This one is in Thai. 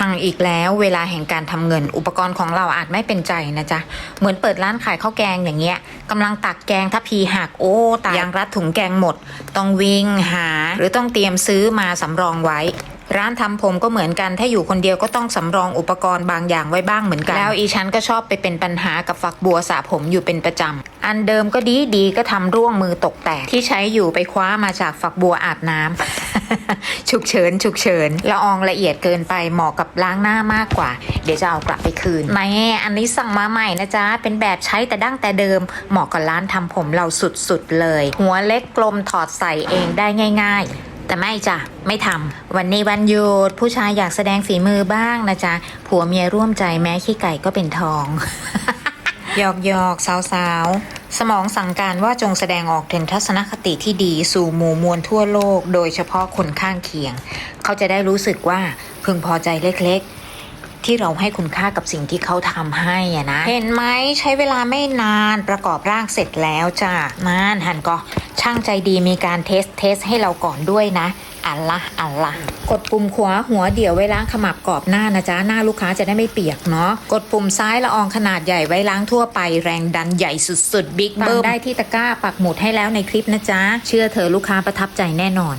พังอีกแล้ว เวลาแห่งการทำเงิน อุปกรณ์ของเราอาจไม่เป็นใจนะจ๊ะ เหมือนเปิดร้านขายข้าวแกงอย่างเงี้ยกำลังตักแกงถ้าพีหักโอ้ตายยางรัดถุงแกงหมด ต้องวิ่งหา หรือต้องเตรียมซื้อมาสำรองไว้ร้านทำผมก็เหมือนกันถ้าอยู่คนเดียวก็ต้องสำรองอุปกรณ์บางอย่างไว้บ้างเหมือนกัน แล้วอีฉันก็ชอบไปเป็นปัญหากับฝักบัวสระผมอยู่เป็นประจำอันเดิมก็ดีดีก็ทำร่วงมือตกแตกที่ใช้อยู่ไปคว้ามาจากฝักบัวอาบน้ำ ฉุกเฉินฉุกเฉินละอองละเอียดเกินไปเหมาะกับล้างหน้ามากกว่า เดี๋ยวจะเอากลับไปคืนแม่อันนี้สั่งมาใหม่นะจ๊ะ เป็นแบบใช้แต่ดั้งแต่เดิม เหมาะกับร้านทำผมเราสุดๆเลย หัวเล็กกลมถอดใส่เองได้ง่าย ๆแต่ไม่จ้ะ ไม่ทำ วันนี้วันหยุดผู้ชายอยากแสดงฝีมือบ้างนะจ๊ะ ผัวเมียร่วมใจแม้ขี้ไก่ก็เป็นทอง หยอกหยอกสาวสาวสมองสั่งการว่าจงแสดงออกถึงทัศนคติที่ดีสู่หมู่มวลทั่วโลก โดยเฉพาะคนข้างเคียง เขาจะได้รู้สึกว่าพึงพอใจเล็กๆ ที่เราให้คุณค่ากับสิ่งที่เขาทำให้อะนะ เห็นไหมใช้เวลาไม่นานประกอบร่างเสร็จแล้วจ้ะนานหันก็ ช่างใจดีมีการเทสเทสให้เราก่อนด้วยนะ อัลละอัลละกดปุ่มขวาหัวเดี๋ยวไว้ล้างขมับกรอบหน้านะจ๊ะหน้าลูกค้าจะได้ไม่เปียกเนาะกดปุ่มซ้ายละอองขนาดใหญ่ไว้ล้างทั่วไปแรงดันใหญ่สุดๆบิ๊กเบิ้มได้ที่ตะกร้าปักหมุดให้แล้วในคลิปนะจ๊ะเชื่อเธอลูกค้าประทับใจแน่นอน